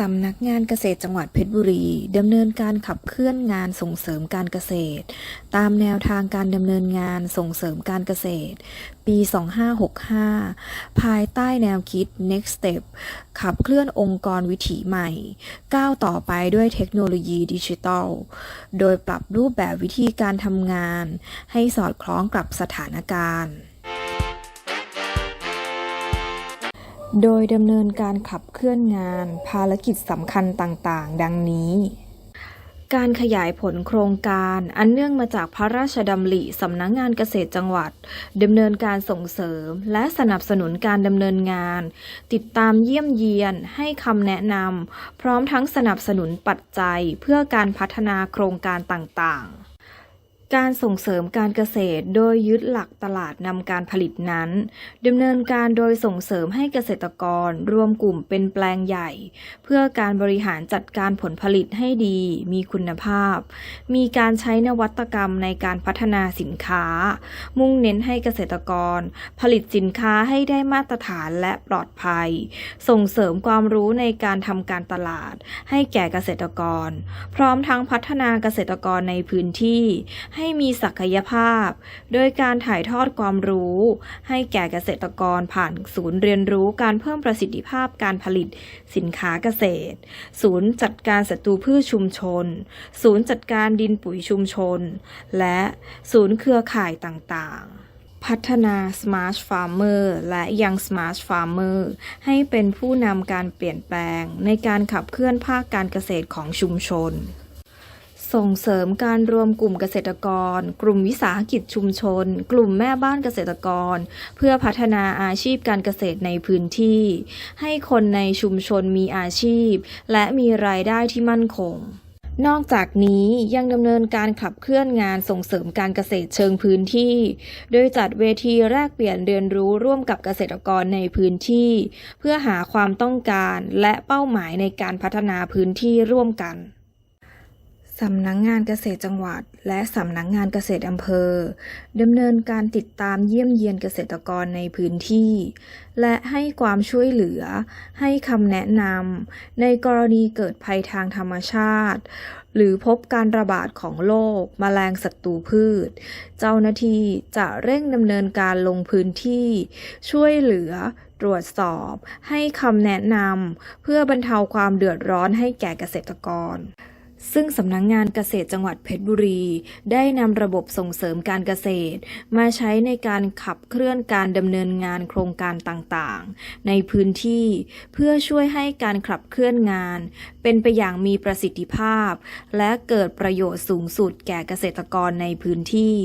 สำนักงานเกษตรจังหวัดเพชรบุรีดำเนินการขับเคลื่อนงานส่งเสริมการเกษตร ตามแนวทางการดำเนินงานส่งเสริมการเกษตร ปี 2565 ภายใต้แนวคิด Next Step ขับเคลื่อนองค์กรวิถีใหม่ ก้าวต่อไปด้วยเทคโนโลยีดิจิทัล โดยปรับรูปแบบวิธีการทำงาน ให้สอดคล้องกับสถานการณ์ โดยดำเนินการขับเคลื่อนงานภารกิจสำคัญต่างๆ ดังนี้ การขยายผลโครงการอันเนื่องมาจากพระราชดำริสำนักงงานเกษตรจังหวัดดำเนินการส่งเสริม และสนับสนุนการดำเนินงาน ติดตามเยี่ยมเยียนให้คำแนะนำพร้อมทั้งสนับสนุนปัจจัยเพื่อการพัฒนาโครงการต่างๆ การส่งเสริมการเกษตรโดยยึดหลักตลาดนำการผลิตนั้นดำเนินการโดยส่งเสริมให้เกษตรกรรวมกลุ่มเป็นแปลงใหญ่ เพื่อการบริหารจัดการผลผลิตให้ดี มีคุณภาพ มีการใช้นวัตกรรมในการพัฒนาสินค้า มุ่งเน้นให้เกษตรกร ผลิตสินค้าให้ได้มาตรฐานและปลอดภัย ส่งเสริมความรู้ในการทำการตลาด ให้แก่เกษตรกร พร้อมทั้งพัฒนาเกษตรกรในพื้นที่ให้มีศักยภาพ โดยการถ่ายทอดความรู้ ให้แก่เกษตรกรผ่านศูนย์เรียนรู้การเพิ่มประสิทธิภาพการผลิตสินค้าเกษตร ศูนย์จัดการศัตรูพืชชุมชน ศูนย์จัดการดินปุ๋ยชุมชน และศูนย์เครือข่ายต่างๆพัฒนา Smart Farmer และยัง Smart Farmer ให้เป็นผู้นำการเปลี่ยนแปลงในการขับเคลื่อนภาคการเกษตรของชุมชน ส่งเสริมการรวมกลุ่มเกษตรกร กลุ่มวิสาหกิจชุมชน กลุ่มแม่บ้านเกษตรกร เพื่อพัฒนาอาชีพการเกษตรในพื้นที่ ให้คนในชุมชนมีอาชีพ และมีรายได้ที่มั่นคงนอกจากนี้ยังดำเนินการขับเคลื่อนงานส่งเสริมการเกษตรเชิงพื้นที่ โดยจัดเวทีแลกเปลี่ยนเรียนรู้ร่วมกับเกษตรกรในพื้นที่ เพื่อหาความต้องการและเป้าหมายในการพัฒนาพื้นที่ร่วมกัน สำนักงงานเกษตรจังหวัด และสำนักงงานเกษตรอำเภอดำเนินการติดตามเยี่ยมเยียนเกษตรกรในพื้นที่ และให้ความช่วยเหลือ ให้คำแนะนำในกรณีเกิดภัยทางธรรมชาติ หรือพบการระบาดของโรคแมลงศัตรูพืช เจ้าหน้าที่จะเร่งดำเนินการลงพื้นที่ ช่วยเหลือตรวจสอบ ให้คำแนะนำเพื่อบรรเทาความเดือดร้อนให้แก่เกษตรกร ซึ่งสำนักงงานเกษตรจังหวัดเพชรบุรี ได้นำระบบส่งเสริมการเกษตร มาใช้ในการขับเคลื่อนการดำเนินงานโครงการต่างๆ ในพื้นที่เพื่อช่วยให้การขับเคลื่อนงาน เป็นไปอย่างมีประสิทธิภาพ และเกิดประโยชน์สูงสุดแก่เกษตรกรในพื้นที่